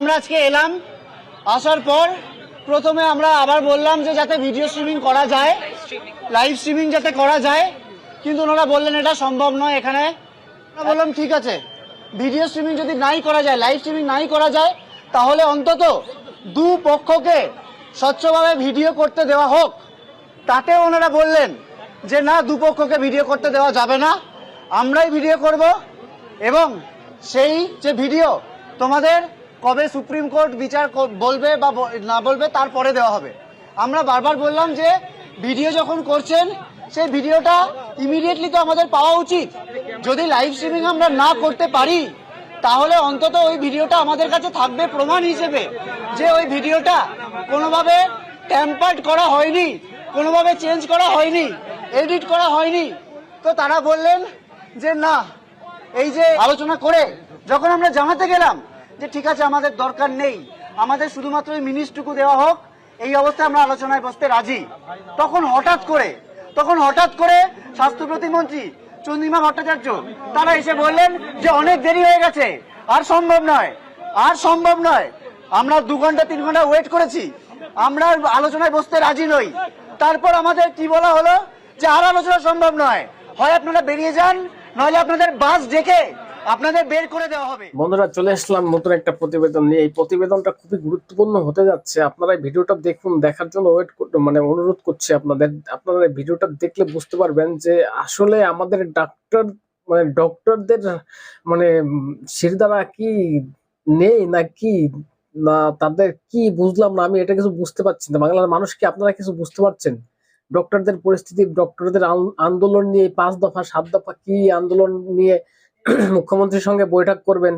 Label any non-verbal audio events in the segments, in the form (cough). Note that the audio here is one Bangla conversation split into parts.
আমরা আজকে এলাম। আসার পর প্রথমে আমরা আবার বললাম যে যাতে ভিডিও স্ট্রিমিং করা যায় লাইভ স্ট্রিমিং যাতে করা যায়, কিন্তু ওনারা বললেন এটা সম্ভব নয় এখানে। বললাম, ঠিক আছে ভিডিও স্ট্রিমিং যদি নাই করা যায় লাইভ স্ট্রিমিং নাই করা যায়, তাহলে অন্তত দু পক্ষকে স্বচ্ছভাবে ভিডিও করতে দেওয়া হোক। তাতে ওনারা বললেন যে, না দুপক্ষকে ভিডিও করতে দেওয়া যাবে না। আমরাই ভিডিও করব এবং সেই যে ভিডিও তোমাদের কবে সুপ্রিম কোর্ট বিচার বলবে বা না বলবে তারপরে দেওয়া হবে। আমরা বারবার বললাম যে, ভিডিও যখন করছেন, সেই ভিডিওটা ইমিডিয়েটলি তো আমাদের পাওয়া উচিত। যদি লাইভ স্ট্রিমিং আমরা না করতে পারি, তাহলে অন্তত ওই ভিডিওটা আমাদের কাছে থাকবে প্রমাণ হিসেবে যে ওই ভিডিওটা কোনোভাবে ট্যাম্পার্ড করা হয়নি, কোনোভাবে চেঞ্জ করা হয়নি এডিট করা হয়নি। তো তারা বললেন যে, না, এই যে আলোচনা করে, যখন আমরা জানাতে গেলাম যে ঠিক আছে, আমাদের দরকার নেই। আমাদের শুধুমাত্র এই মিনিটটুকু দেওয়া হোক। এই অবস্থায় আমরা আলোচনায় বসতে রাজি। তখন হঠাৎ করে, তখন হঠাৎ করে স্বাস্থ্য প্রতিমন্ত্রী চন্দ্রিমা ভট্টাচার্য, তারা এসে বললেন যে অনেক দেরি হয়ে গেছে। আর সম্ভব নয়, আর সম্ভব নয়। আমরা দু ঘণ্টা, তিন ঘণ্টা ওয়েট করেছি। আমরা আলোচনায় বসতে রাজি নই। তারপর আমাদের কি বলা হলো? যে আর আলোচনা সম্ভব নয়। হয় আপনারা বেরিয়ে যান, নইলে আপনাদের বাস ডেকে আপনাদের বের করে দেওয়া হবে। বন্ধুরা চলে আসলাম নতুন একটা প্রতিবেদন নিয়ে। এই প্রতিবেদনটা খুবই গুরুত্বপূর্ণ হতে যাচ্ছে। আপনারা ভিডিওটা দেখুন দেখার জন্য ওয়েট মানে অনুরোধ করছি আপনাদের। আপনারা ভিডিওটা দেখলে বুঝতে পারবেন যে আসলে আমাদের ডাক্তার মানে ডক্টরদের মানে উম, শিরদাঁড়া কি নেই না কি না তাদের কি বুঝলাম না আমি এটা কিছু বুঝতে পারছি না। বাংলার মানুষ কি আপনারা কিছু বুঝতে পারছেন? ডক্টরদের পরিস্থিতি ডক্টরদের আন্দোলন নিয়ে পাঁচ দফা সাত দফা কি আন্দোলন নিয়ে (clears throat) মুখ্যমন্ত্রীর সঙ্গে বৈঠক করবেন।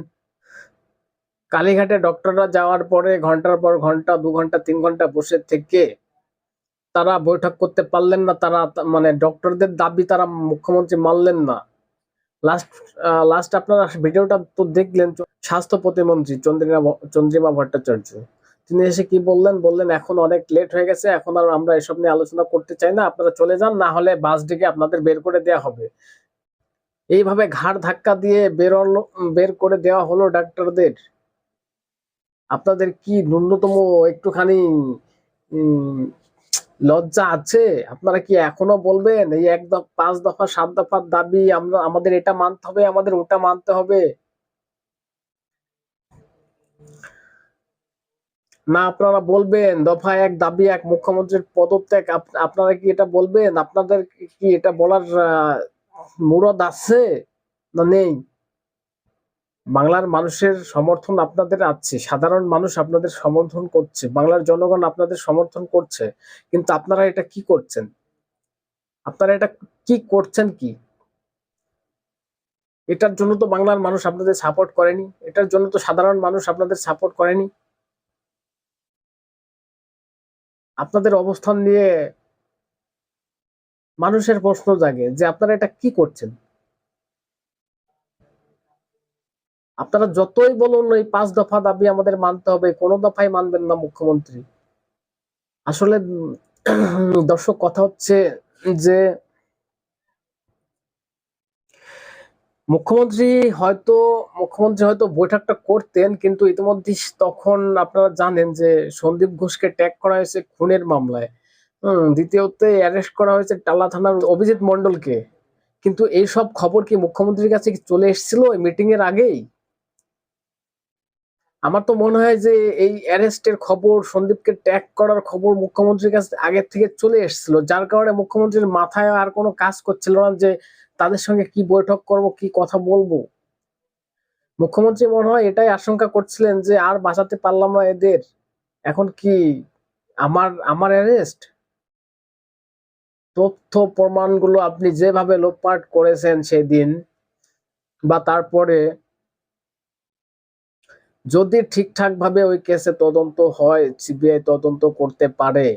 কালীঘাটে ডক্টররা যাওয়ার পরে ঘণ্টার পর ঘণ্টা, দু ঘণ্টা, তিন ঘণ্টা বসে থেকে তারা বৈঠক করতে পারলেন না। তারা মানে ডক্টরদের দাবি তারা মুখ্যমন্ত্রী মানলেন না। লাস্ট লাস্ট আপনারা ভিডিওটা তো দেখলেন স্বাস্থ্য প্রতিমন্ত্রী চন্দ্রিমা চন্দ্রিমা ভট্টাচার্য। তিনি এসে কি বললেন? বললেন, এখন অনেক লেট হয়ে গেছে, এখন আর আমরা এসব নিয়ে আলোচনা করতে চাই না। আপনারা চলে যান, না হলে বাস ডেকে আপনাদের বের করে দেয়া হবে। এইভাবে ঘাড় ধাক্কা দিয়ে বেরোলো বের করে দেওয়া হলো ডাক্তারদের। আপনাদের কি ন্যূনতম একটুখানি লজ্জা আছে? আপনারা কি এখনও বলবেন, এই এক দফা, পাঁচ দফা, সাত দফার দাবি আমরা, আমাদের এটা মানতে হবে, আমাদের ওটা মানতে হবে? না, আপনারা বলবেন, দফা এক, দাবি এক, মুখ্যমন্ত্রীর পদত্যাগ, আপ- আপনারা কি এটা বলবেন? আপনাদের কি এটা বলার মুরদ আছে না নেই? বাংলার মানুষের সমর্থন আপনাদের আছে, সাধারণ মানুষ আপনাদের সমর্থন করছে, বাংলার জনগণ আপনাদের সমর্থন করছে, কিন্তু আপনারা এটা কি করছেন? আপনারা এটা কি করছেন কি? এটার জন্য তো বাংলার মানুষ আপনাদের সাপোর্ট করেনি, এটার জন্য তো সাধারণ মানুষ আপনাদের সাপোর্ট করেনি। আপনাদের অবস্থান নিয়ে মানুষের প্রশ্ন জাগে যে আপনারা এটা কি করছেন? আপনারা যতই বলুন এই পাঁচ দফা দাবি আমাদের মানতে হবে, কোনো দফাই মানবেন না মুখ্যমন্ত্রী। আসলে দর্শক, কথা হচ্ছে যে মুখ্যমন্ত্রী হয়তো মুখ্যমন্ত্রী হয়তো বৈঠকটা করতেন, কিন্তু ইতিমধ্যে তখন আপনারা জানেন যে সন্দীপ ঘোষকে ট্যাগ করা হয়েছে খুনের মামলায়। হম, দ্বিতীয়তে অ্যারেস্ট করা হয়েছে টালা থানার অভিজিৎ মন্ডলকে কিন্তু এই সব খবর কি মুখ্যমন্ত্রীর কাছে চলে এসেছিল এই মিটিং এর আগেই? আমার তো মনে হয় যে এই অ্যারেস্টের খবর, সন্দীপকে ট্যাগ করার খবর মুখ্যমন্ত্রীর কাছে আগের থেকে চলে এসেছিল। যার কারণে মুখ্যমন্ত্রীর মাথায় আর কোনো কাজ করছিল না যে তাদের সঙ্গে কি বৈঠক করব, কি কথা বলব। মুখ্যমন্ত্রী মনে হয় এটাই আশঙ্কা করছিলেন যে আর বাঁচাতে পারলাম না এদের। এখন কি আমার আমার অ্যারেস্ট তথ্য প্রমাণগুলো আপনি যেভাবে লোপাট করেছেন সেদিন বা তারপরে যদি ঠিকঠাক ভাবে ওই কেসে তদন্ত হয়, সিবিআই তদন্ত করতে পারে,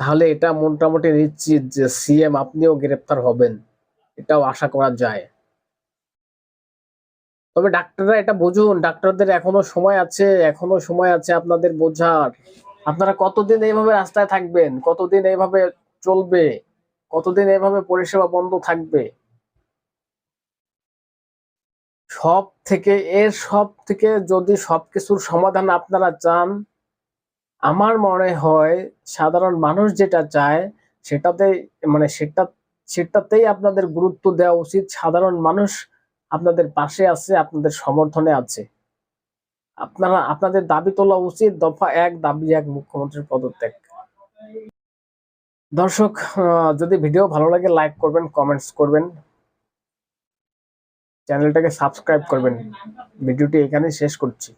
তাহলে এটা মোটামুটি নিশ্চিত যে সিএম আপনিও গ্রেপ্তার হবেন। এটাও আশা করা যায়। তবে ডাক্তাররা এটা বুঝুন, ডাক্তারদের এখনও সময় আছে, এখনও সময় আছে আপনাদের বোঝার। আপনারা কতদিন এইভাবে রাস্তায় থাকবেন? কতদিন এইভাবে চলবে? কতদিন এইভাবে পরিষেবা বন্ধ থাকবে? সব থেকে, এর সব থেকে যদি সবকিছুর সমাধান আপনারা চান, আমার মনে হয় সাধারণ মানুষ যেটা চায়, সেটাতে মানে সেটা, সেটাতেই আপনাদের গুরুত্ব দেওয়া উচিত। সাধারণ মানুষ আপনাদের পাশে আছে, আপনাদের সমর্থনে আছে। আপনারা, আপনাদের দাবি তোলা উচিত। দফা এক, দাবি এক, মুখ্যমন্ত্রীর পদত্যাগ। দর্শক যদি ভিডিও ভালো লাগে, লাইক করবেন, কমেন্টস করবেন। চ্যানেলটাকে সাবস্ক্রাইব করবেন। ভিডিওটি এখানে শেষ করছি।